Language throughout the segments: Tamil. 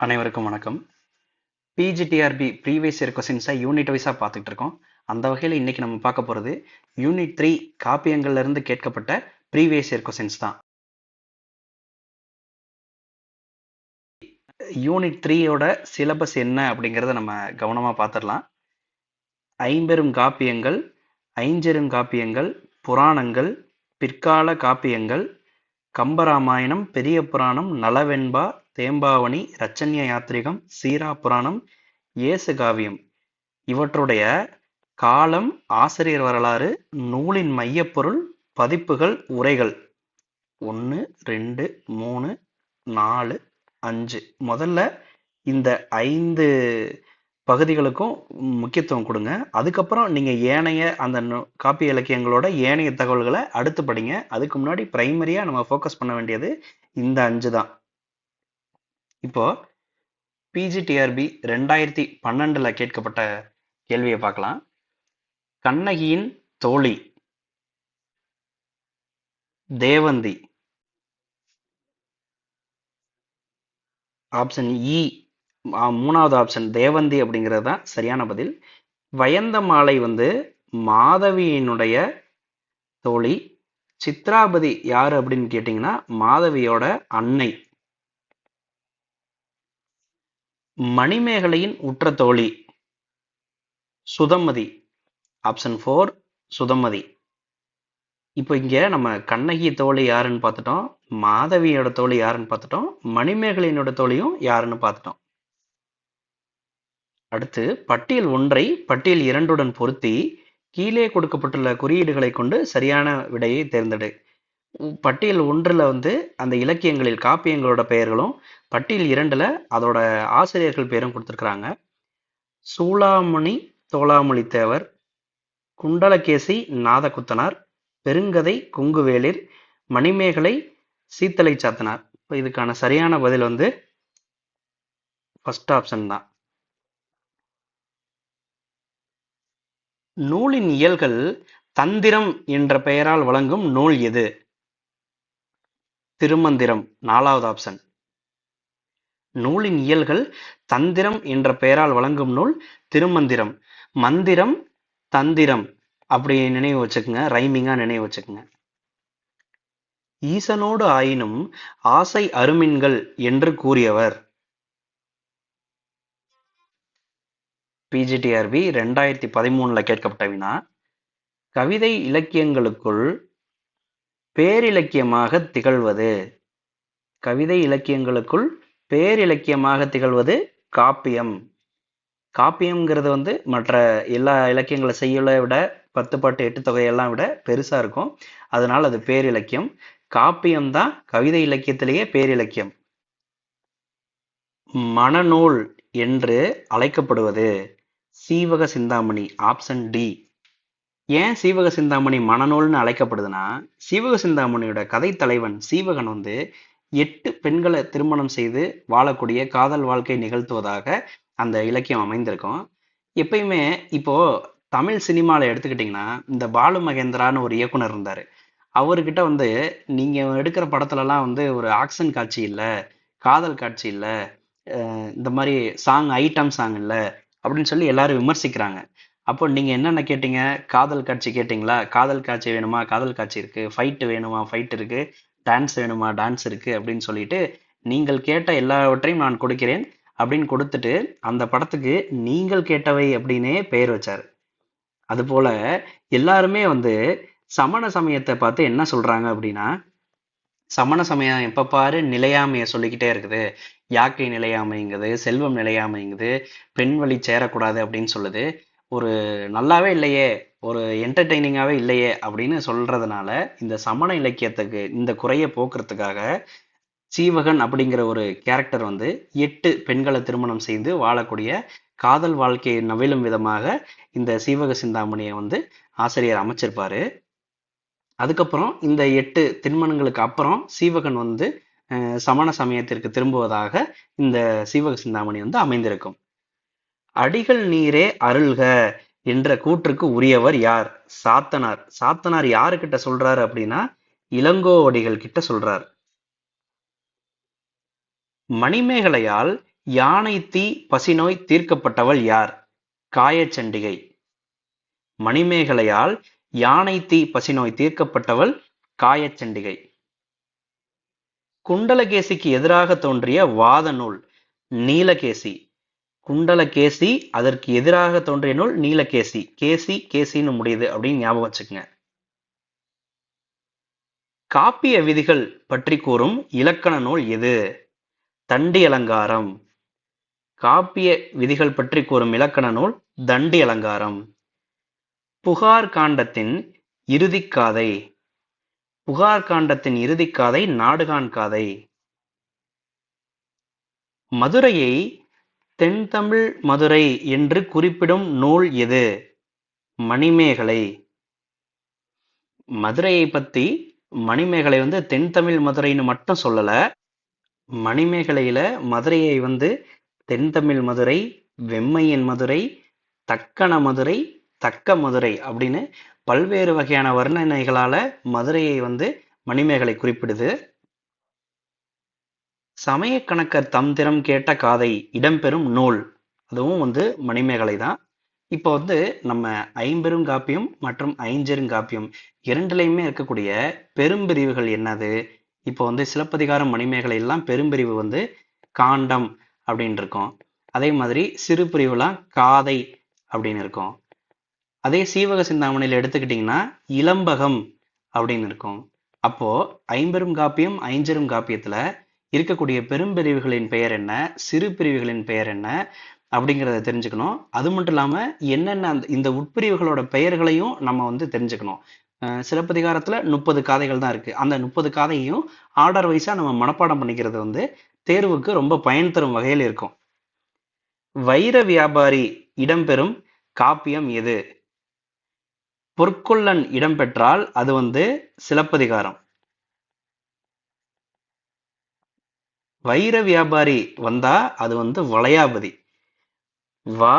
அனைவருக்கும் வணக்கம். பிஜிடிஆர்பி ப்ரீவியஸ் இயர் கொஸ்டின்ஸை யூனிட் வைஸாக பார்த்துட்டு இருக்கோம். அந்த வகையில் இன்னைக்கு நம்ம பார்க்க போகிறது யூனிட் த்ரீ காப்பியங்கள்லேருந்து கேட்கப்பட்ட ப்ரீவியஸ் இயர் கொஸ்டின்ஸ் தான். யூனிட் த்ரீயோட சிலபஸ் என்ன அப்படிங்கிறத நம்ம கவனமாக பார்த்துடலாம். ஐம்பெரும் காப்பியங்கள் ஐஞ்செருங்காப்பியங்கள் புராணங்கள் பிற்கால காப்பியங்கள் கம்பராமாயணம் பெரிய புராணம் நலவெண்பா தேம்பாவணி ரச்சன்ய யாத்திரிகம் சீரா புராணம் இயேசு காவியம். இவற்றுடைய காலம் ஆசிரியர் வரலாறு நூலின் மையப்பொருள் பதிப்புகள் உரைகள். ஒன்று ரெண்டு மூணு நாலு அஞ்சு. முதல்ல இந்த ஐந்து பகுதிகளுக்கும் முக்கியத்துவம் கொடுங்க. அதுக்கப்புறம் நீங்கள் ஏனைய அந்த காப்பி இலக்கியங்களோட ஏனைய தகவல்களை அடுத்து படிங்க. அதுக்கு முன்னாடி பிரைமரியாக நம்ம ஃபோக்கஸ் பண்ண வேண்டியது இந்த அஞ்சு தான் இப்போ பிஜிடிஆர்பி ரெண்டாயிரத்தி பன்னெண்டுல கேட்கப்பட்ட கேள்வியை பார்க்கலாம். கண்ணகியின் தோழி தேவந்தி. E, ஆப்ஷன் இ மூணாவது ஆப்ஷன் தேவந்தி அப்படிங்கிறது தான் சரியான பதில். வயந்த மாலை வந்து மாதவியினுடைய தோழி. சித்ராபதி யாரு அப்படின்னு கேட்டிங்கன்னா மாதவியோட அன்னை. மணிமேகலையின் உற்ற தோழி சுதமதி ஆப்ஷன் ஃபோர் சுதமதி இப்போ இங்க நம்ம கண்ணகி தோழி யாருன்னு பார்த்துட்டோம் மாதவியோட தோழி யாருன்னு பார்த்துட்டோம் மணிமேகலையினோட தோழியும் யாருன்னு பார்த்துட்டோம். அடுத்து பட்டியல் ஒன்றை பட்டியல் இரண்டுடன் பொருத்தி கீழே கொடுக்கப்பட்டுள்ள குறியீடுகளை கொண்டு சரியான விடையை தேர்ந்தெடு. பட்டியல் ஒன்றில் வந்து அந்த இலக்கியங்களில் காப்பியங்களோட பெயர்களும் பட்டியல் இரண்டுல அதோட ஆசிரியர்கள் பேரும் கொடுத்துருக்குறாங்க. சூளாமணி தோளாமொழி தேவர் குண்டலகேசி நாதகுத்தனார் பெருங்கதை குங்குவேளிர் மணிமேகலை சீத்தலை சாத்தனார். இப்போ இதுக்கான சரியான பதில் வந்து ஃபர்ஸ்ட் ஆப்ஷன் தான். நூலின் இயல்கள் தந்திரம் என்ற பெயரால் வழங்கும் நூல் எது? திருமந்திரம் நாலாவது ஆப்ஷன் நூலின் இயல்கள் தந்திரம் என்ற பெயரால் வழங்கும் நூல் திருமந்திரம். மந்திரம் தந்திரம் அப்படி நினைவு வச்சுக்கோங்க ரைமிங்கா நினைவு வச்சுக்கோங்க. ஈசனோடு ஆயினும் ஆசை அருமின்கள் என்று கூறியவர். பிஜிடிஆர்பி ரெண்டாயிரத்தி பதிமூணுல கேட்கப்பட்ட வினா. கவிதை இலக்கியங்களுக்குள் பேரிலக்கியமாக திகழ்வது. கவிதை இலக்கியங்களுக்குள் பேரிலக்கியமாக திகழ்வது காப்பியம். காப்பியம்ங்கிறது வந்து மற்ற எல்லா இலக்கியங்களை செய்யுளை விட பத்து பாட்டு எட்டு தொகையெல்லாம் விட பெருசா இருக்கும். அதனால் அது பேரிலக்கியம். காப்பியம் தான் கவிதை இலக்கியத்திலேயே பேரிலக்கியம். மணநூல் என்று அழைக்கப்படுவது சீவக சிந்தாமணி ஆப்ஷன் டி ஏன் சீவக சிந்தாமணி மணநூல்னு அழைக்கப்படுதுன்னா சீவக சிந்தாமணியோட கதை தலைவன் சீவகன் வந்து எட்டு பெண்களை திருமணம் செய்து வாழக்கூடிய காதல் வாழ்க்கை நிகழ்த்துவதாக அந்த இலக்கியம் அமைந்திருக்கும். எப்பயுமே இப்போ தமிழ் சினிமாவில் எடுத்துக்கிட்டிங்கன்னா இந்த பாலு மகேந்திரான்னு ஒரு இயக்குனர் இருந்தார். அவர்கிட்ட வந்து நீங்கள் எடுக்கிற படத்துலலாம் வந்து ஒரு ஆக்ஷன் காட்சி இல்லை காதல் காட்சி இல்லை இந்த மாதிரி சாங் ஐட்டம் சாங் இல்லை அப்படின்னு சொல்லி எல்லாரும் விமர்சிக்கிறாங்க. அப்போ நீங்கள் என்னென்ன கேட்டீங்க? காதல் காட்சி கேட்டிங்களா? காதல் காட்சி வேணுமா? காதல் காட்சி இருக்குது ஃபைட்டு வேணுமா? ஃபைட் இருக்கு. டான்ஸ் வேணுமா? டான்ஸ் இருக்குது அப்படின்னு சொல்லிட்டு நீங்கள் கேட்ட எல்லாவற்றையும் நான் கொடுக்கிறேன் அப்படின்னு கொடுத்துட்டு அந்த படத்துக்கு நீங்கள் கேட்டவை அப்படின்னே பெயர் வச்சார். அதுபோல எல்லாருமே வந்து சமண சமயத்தை பார்த்து என்ன சொல்றாங்க அப்படின்னா சமண சமயம் எப்ப பாரு நிலையாமையை சொல்லிக்கிட்டே இருக்குது. யாக்கை நிலையாமைங்குது செல்வம் நிலையாமைங்குது பெண் வழி சேரக்கூடாது அப்படின்னு சொல்லுது. ஒரு நல்லாவே இல்லையே ஒரு என்டர்டெய்னிங்காகவே இல்லையே அப்படின்னு சொல்றதுனால இந்த சமண இலக்கியத்துக்கு இந்த குறையை போக்குறதுக்காக சீவகன் அப்படிங்கிற ஒரு கேரக்டர் வந்து எட்டு பெண்களை திருமணம் செய்து வாழக்கூடிய காதல் வாழ்க்கையை நவிலும் விதமாக இந்த சீவக சிந்தாமணியை வந்து ஆசிரியர் அமைச்சிருப்பாரு. அதுக்கப்புறம் இந்த எட்டு திருமணங்களுக்கு அப்புறம் சீவகன் வந்து சமண சமயத்திற்கு திரும்புவதாக இந்த சீவக சிந்தாமணி வந்து அமைந்திருக்கும். அடிகள் நீரே அருள்க என்ற கூற்றுக்கு உரியவர் யார்? சாத்தனார். சாத்தனார் யாருக்கிட்ட சொல்றாரு அப்படின்னா இளங்கோவடிகள் கிட்ட சொல்றார். மணிமேகலையால் யானை தீ பசிநோய் தீர்க்கப்பட்டவள் யார்? காயச்சண்டிகை. மணிமேகலையால் யானை தீ பசிநோய் தீர்க்கப்பட்டவள் காயச்சண்டிகை. குண்டலகேசிக்கு எதிராக தோன்றிய வாத நூல் நீலகேசி. குண்டலகேசி அதற்கு எதிராக தோன்றிய நூல் நீலகேசி கேசி. கேசின்னு முடியுது அப்படின்னு ஞாபகம் வச்சுக்கோங்க. காப்பிய விதிகள் பற்றி கூறும் இலக்கண நூல் எது? தண்டி அலங்காரம். காப்பிய விதிகள் பற்றி கூறும் இலக்கண நூல் தண்டி அலங்காரம். புகார் காண்டத்தின் இறுதிக்காதை புகார் காண்டத்தின் இறுதிக்காதை நாடுகான் காதை. மதுரையை தென்தமிழ் மதுரை என்று குறிப்பிடும் நூல் எது? மணிமேகலை. மதுரையை பத்தி மணிமேகலை வந்து தென்தமிழ் மதுரைன்னு மட்டும் சொல்லல. மணிமேகலையில மதுரையை வந்து தென்தமிழ் மதுரை வெம்மையின் மதுரை தக்கண மதுரை தக்க மதுரை அப்படின்னு பல்வேறு வகையான வர்ணனைகளால மதுரையை வந்து மணிமேகலை குறிப்பிடுது. சமயக்கணக்கர் கணக்கர் கேட்ட காதை இடம்பெறும் நூல். அதுவும் வந்து மணிமேகலை தான் இப்போ வந்து நம்ம ஐம்பெரும் காப்பியம் மற்றும் ஐஞ்செருங்காப்பியம் இரண்டுலையுமே இருக்கக்கூடிய பெரும்பிரிவுகள் என்னது? இப்போ வந்து சிலப்பதிகாரம் மணிமேகலை எல்லாம் பெரும்பிரிவு வந்து காண்டம் அப்படின்னு இருக்கும். அதே மாதிரி சிறு பிரிவுலாம் காதை அப்படின்னு இருக்கும். அதே சீவக சிந்தாமணியில் எடுத்துக்கிட்டிங்கன்னா இளம்பகம் அப்படின்னு இருக்கும். அப்போது ஐம்பெரும் காப்பியம் ஐஞ்செரும் காப்பியத்தில் இருக்கக்கூடிய பெரும்பிரிவுகளின் பெயர் என்ன? சிறு பிரிவுகளின் பெயர் என்ன? அப்படிங்கிறத தெரிஞ்சுக்கணும். அது மட்டும் இல்லாமல் என்னென்ன அந்த இந்த உட்பிரிவுகளோட பெயர்களையும் நம்ம வந்து தெரிஞ்சுக்கணும். சிலப்பதிகாரத்தில் முப்பது காதைகள் தான் இருக்குது அந்த முப்பது காதையும் ஆர்டர் வைஸாக நம்ம மனப்பாடம் பண்ணிக்கிறது வந்து தேர்வுக்கு ரொம்ப பயன் தரும் வகையில் இருக்கும். வைர வியாபாரி இடம்பெறும் காப்பியம் எது? பொற்கொள்ளன் இடம்பெற்றால் அது வந்து சிலப்பதிகாரம். வைர வியாபாரி வந்தா அது வந்து வளையாபதி. வா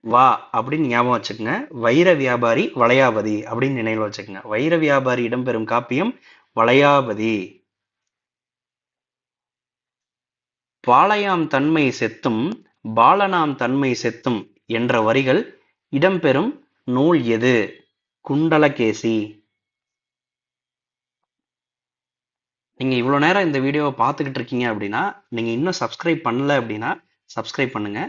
வா அப்படின்னு ஞாபகம் வச்சுக்கோங்க. வைர வியாபாரி வளையாபதி அப்படின்னு நினைவில் வச்சுக்கோங்க. வைர வியாபாரி இடம்பெறும் காப்பியம் வளையாபதி. பாளையாம் தன்மை செத்தும் பாலனாம் தன்மை செத்தும் என்ற வரிகள் இடம்பெறும் நூல் எது? குண்டலகேசி. நீங்கள் இவ்வளோ நேரம் இந்த வீடியோவை பார்த்துக்கிட்டு இருக்கீங்க அப்படின்னா நீங்க இன்னும் சப்ஸ்கிரைப் பண்ணல அப்படின்னா சப்ஸ்கிரைப் பண்ணுங்க.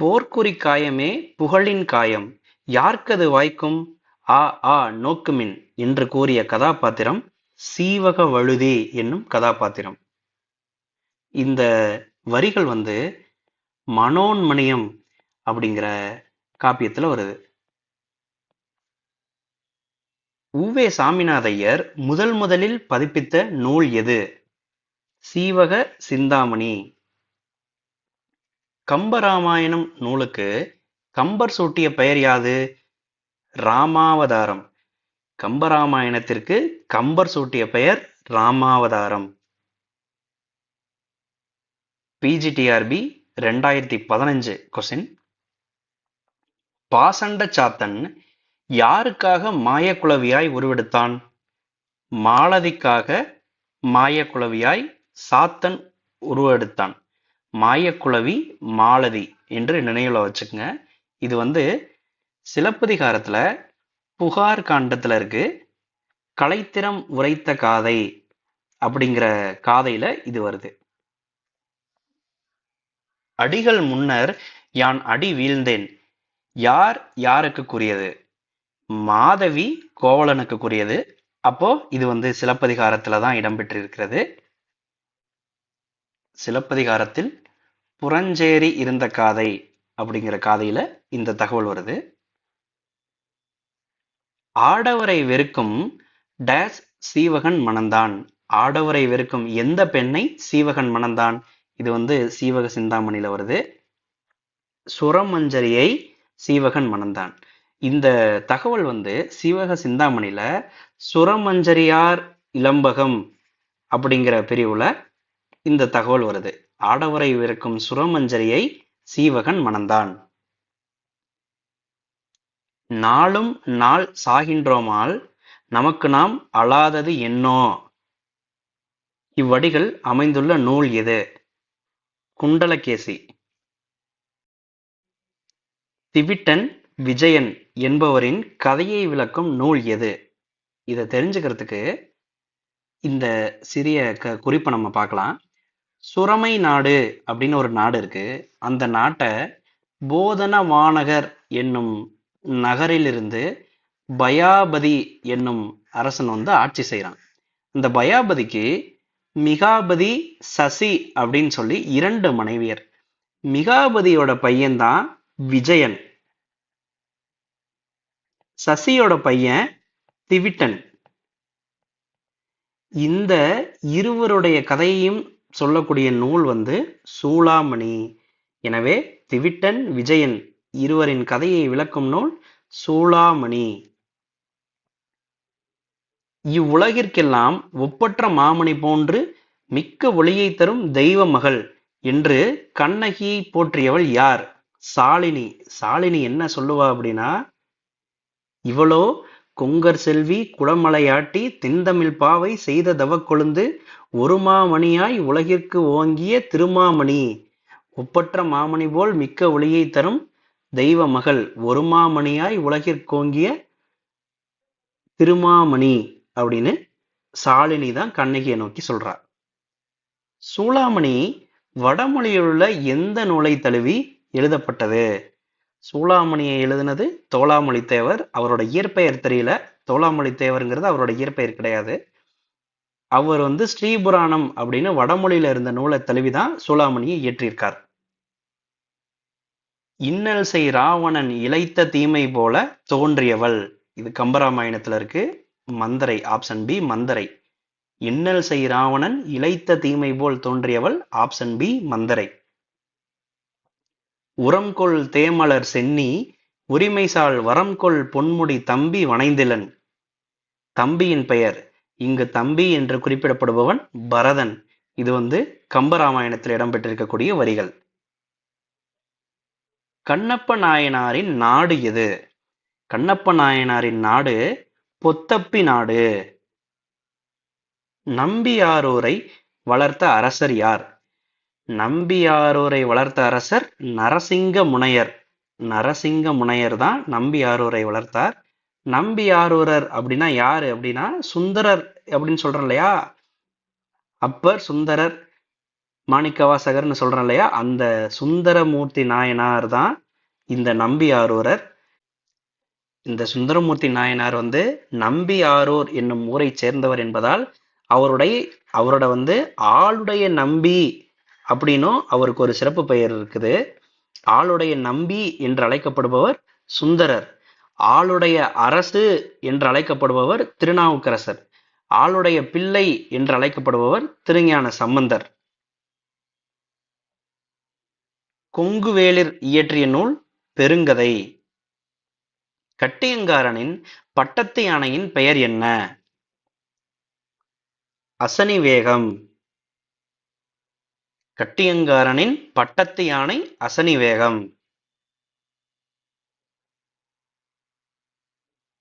போர்க்குறி காயமே புகழின் காயம். யார்க்கது வாய்க்கும்? ஆ ஆ நோக்குமின் என்று கூறிய கதாபாத்திரம் சீவக வழுதி என்னும் கதாபாத்திரம். இந்த வரிகள் வந்து மனோன்மணியம் அப்படிங்கிற காப்பியத்தில் வருது. உவே சாமிநாதையர் முதல் முதலில் பதிப்பித்த நூல் எது? சீவக சிந்தாமணி. கம்பராமாயணம் நூலுக்கு கம்பர் சூட்டிய பெயர் யாது? ராமாவதாரம். கம்பராமாயணத்திற்கு கம்பர் சூட்டிய பெயர் ராமாவதாரம். பிஜிடிஆர்பி ரெண்டாயிரத்தி பதினஞ்சு கொஸ்டின். பாசண்ட சாத்தன் யாருக்காக மாயக்குளவியாய் உருவெடுத்தான்? மாலதிக்காக மாயக்குளவியாய் சாத்தன் உருவெடுத்தான். மாயக்குளவி மாலதி என்று நினைவில் வச்சுக்கோங்க. இது வந்து சிலப்பதிகாரத்தில் புகார் காண்டத்தில் இருக்கு. கலைத்திறம் உரைத்த காதை அப்படிங்கிற காதையில் இது வருது. அடிகள் முன்னர் யான் அடி வீழ்ந்தேன். யார் யாருக்கு கூறியது? மாதவி கோவலனுக்கு கூறியது அப்போ இது வந்து சிலப்பதிகாரத்துல தான் இடம்பெற்றிருக்கிறது சிலப்பதிகாரத்தில் புறஞ்சேரி இருந்த காதை அப்படிங்கிற காதையில இந்த தகவல் வருது. ஆடவரை வெறுக்கும் டேஸ் சீவகன் மணந்தான். ஆடவரை வெறுக்கும் எந்த பெண்ணை சீவகன் மணந்தான்? இது வந்து சீவக சிந்தாமணியில வருது. சுரமஞ்சரியை சீவகன் மணந்தான். இந்த தகவல் வந்து சீவக சிந்தாமணியில சுரமஞ்சரியார் இளம்பகம் அப்படிங்கிற பிரிவுல இந்த தகவல் வருது. ஆடவரை விற்கும் சுரமஞ்சரியை சீவகன் மணந்தான். நாளும் நாள் சாகின்றோமால் நமக்கு நாம் அழாதது என்னோ? இவ்வடிகள் அமைந்துள்ள நூல் எது? குண்டலகேசி. திவிட்டன் விஜயன் என்பவரின் கதையை விளக்கும் நூல் எது? இதை தெரிஞ்சுக்கிறதுக்கு இந்த சிறிய க குறிப்பை நம்ம பார்க்கலாம். சுரமை நாடு அப்படின்னு ஒரு நாடு இருக்கு. அந்த நாட்டை போதன வானகர் என்னும் நகரிலிருந்து பயாபதி என்னும் அரசன் வந்து ஆட்சி செய்கிறான் இந்த பயாபதிக்கு மிகாபதி சசி அப்படின்னு சொல்லி இரண்டு மனைவியர். மிகாபதியோட பையன்தான் விஜயன். சசியோட பையன் திவிட்டன். இந்த இருவருடைய கதையையும் சொல்லக்கூடிய நூல் வந்து சூளாமணி. எனவே திவிட்டன் விஜயன் இருவரின் கதையை விளக்கும் நூல் சூளாமணி. இவ்வுலகிற்கெல்லாம் ஒப்பற்ற மாமணி போன்று மிக்க ஒளியை தரும் தெய்வ மகள் என்று கண்ணகியை போற்றியவள் யார்? சாலினி. சாலினி என்ன சொல்லுவா அப்படின்னா இவளோ கொங்கர் செல்வி குளமலையாட்டி தென்தமிழ் பாவை செய்த தவக்கொழுந்து ஒரு மாமணியாய் உலகிற்கு ஓங்கிய திருமாமணி. ஒப்பற்ற மாமணி போல் மிக்க ஒளியை தரும் தெய்வ மகள் ஒரு மாமணியாய் உலகிற்கோங்கிய திருமாமணி அப்படின்னு சாலினி தான் கண்ணகியை நோக்கி சொல்றார் சூளாமணி வடமொழியிலுள்ள எந்த நூலை தழுவி எழுதப்பட்டது? சூளாமணியை எழுதினது தோளாமொழி தேவர். அவரோட இயற்பெயர் தெரியல. தோளாமொழி தேவருங்கிறது அவரோட இயற்பெயர் கிடையாது. அவர் வந்து ஸ்ரீபுராணம் அப்படின்னு வடமொழியில இருந்த நூலை தழுவிதான் சூளாமணியை இயற்றியிருக்கார். இன்னல் செய் ராவணன் இழைத்த தீமை போல தோன்றியவள். இது கம்பராமாயணத்துல இருக்கு. Manthara option B Manthara. இன்னல் செய் ராவணன் இழைத்த தீமை போல் தோன்றியவள் ஆப்ஷன் பி மந்தரை. உரம்கொள் தேமலர் சென்னி உரிமைசால் வரம்கொள் பொன்முடி தம்பி வனைந்திலன் தம்பியின் பெயர். இங்கு தம்பி என்று குறிப்பிடப்படுபவன் பரதன். இது வந்து கம்பராமாயணத்தில் இடம்பெற்றிருக்கக்கூடிய வரிகள். கண்ணப்ப நாயனாரின் நாடு எது? கண்ணப்ப நாயனாரின் நாடு பொத்தப்பி நாடு. நம்பியாரூரை வளர்த்த அரசர் யார்? நம்பியாரூரை வளர்த்த அரசர் நரசிங்க முனையர். நரசிங்க முனையர் தான் நம்பியாரூரை வளர்த்தார். நம்பியாரூரர் அப்படின்னா யாரு அப்படின்னா சுந்தரர் அப்படின்னு சொல்றோம் இல்லையா? அப்பர் சுந்தரர் மாணிக்கவாசகர்னு சொல்றோம் இல்லையா? அந்த சுந்தரமூர்த்தி நாயனார் தான் இந்த நம்பியாரூரர். இந்த சுந்தரமூர்த்தி நாயனார் வந்து நம்பியாரூர் என்னும் ஊரை சேர்ந்தவர் என்பதால் அவருடைய அவரோட வந்து ஆளுடைய நம்பி அப்படின்னும் அவருக்கு ஒரு சிறப்பு பெயர் இருக்குது. ஆளுடைய நம்பி என்று அழைக்கப்படுபவர் சுந்தரர். ஆளுடைய அரசு என்று அழைக்கப்படுபவர் திருநாவுக்கரசர். ஆளுடைய பிள்ளை என்று அழைக்கப்படுபவர் திருஞான சம்பந்தர். கொங்குவேளிர் இயற்றிய நூல் பெருங்கதை. கட்டியங்காரனின் பட்டத்து யானையின் பெயர் என்ன? அசனி வேகம். கட்டியங்காரனின் பட்டத்து யானை அசனிவேகம்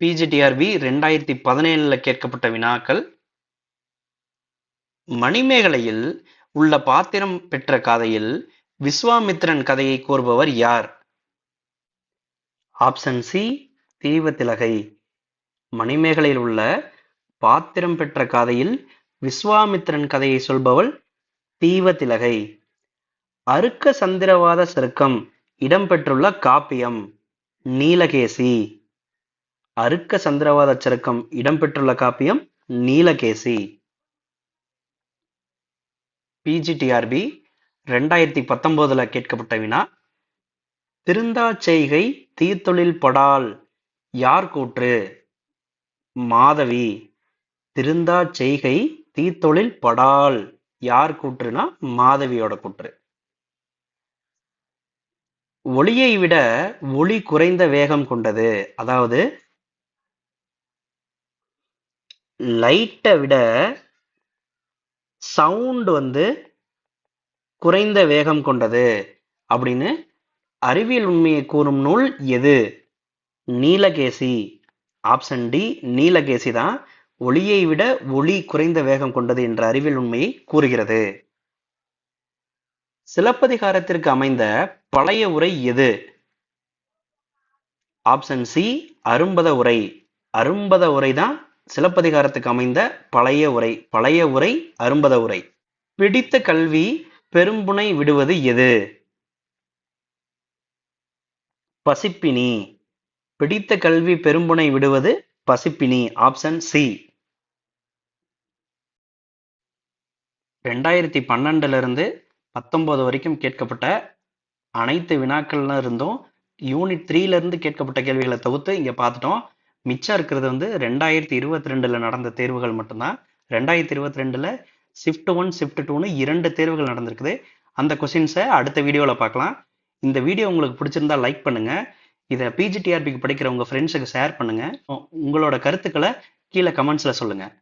பிஜிடிஆர்பி ரெண்டாயிரத்தி பதினேழுல கேட்கப்பட்ட வினாக்கள். மணிமேகலையில் உள்ள பாத்திரம் பெற்ற கதையில் விஸ்வாமித்திரன் கதையை கூறுபவர் யார்? ஆப்ஷன் சி தீவத்திலகை மணிமேகலையில் உள்ள பாத்திரம் பெற்ற கதையில் விஸ்வாமித்திரன் கதையை சொல்பவள் தீவத்திலகை அருக்க சந்திரவாத சருக்கம் இடம்பெற்றுள்ள காப்பியம் நீலகேசி. அருக்க சந்திரவாத சருக்கம் இடம்பெற்றுள்ள காப்பியம் நீலகேசி. பிஜிடிஆர்பி ரெண்டாயிரத்தி பத்தொன்பதுல கேட்கப்பட்ட வினா திருந்தா செய்கை தீர்த்தொழில் படால் யார் கூற்று? மாதவி திருந்தா செய்கை தீத்தொழில் படால் யார் கூற்றுனா மாதவியோட கூற்று. ஒளியை விட ஒளி குறைந்த வேகம் கொண்டது. அதாவது லைட்டை விட சவுண்ட் வந்து குறைந்த வேகம் கொண்டது. அப்படின்னு அறிவியல் உண்மையை கூறும் நூல் எது? நீலகேசி. ஆப்ஷன் டி நீலகேசி தான் ஒளியை விட ஒளி குறைந்த வேகம் கொண்டது என்ற அறிவியல் உண்மையை கூறுகிறது. சிலப்பதிகாரத்திற்கு அமைந்த பழைய உரை எது? ஆப்ஷன் சி அரும்பத உரை. அரும்பத உரை தான் சிலப்பதிகாரத்துக்கு அமைந்த பழைய உரை. பழைய உரை அரும்பத உரை. பிடித்த கல்வி பெரும்புனை விடுவது எது? பசிப்பினி. பிடித்த கல்வி பெரும்புனை விடுவது பசிப்பினி. ஆப்ஷன் சி ரெண்டாயிரத்தி பன்னெண்டுலேருந்து பத்தொம்போது வரைக்கும் கேட்கப்பட்ட அனைத்து வினாக்கள்ல இருந்தும் யூனிட் த்ரீலேருந்து கேட்கப்பட்ட கேள்விகளை தவிர்த்து இங்கே பார்த்துட்டோம். மிச்சம் இருக்கிறது வந்து ரெண்டாயிரத்தி இருபத்தி ரெண்டில் நடந்த தேர்வுகள் மட்டும்தான். ரெண்டாயிரத்தி இருபத்தி ரெண்டில் ஷிஃப்ட் ஒன் ஷிஃப்ட் டூன்னு இரண்டு தேர்வுகள் நடந்திருக்குது. அந்த கொஷின்ஸை அடுத்த வீடியோவில் பார்க்கலாம். இந்த வீடியோ உங்களுக்கு பிடிச்சிருந்தா லைக் பண்ணுங்கள் இதை பிஜிடிஆர்பிக்கு படிக்கிற உங்கள் ஃப்ரெண்ட்ஸுக்கு ஷேர் பண்ணுங்கள் உங்களோட கருத்துக்களை கீழே கமெண்ட்ஸில் சொல்லுங்கள்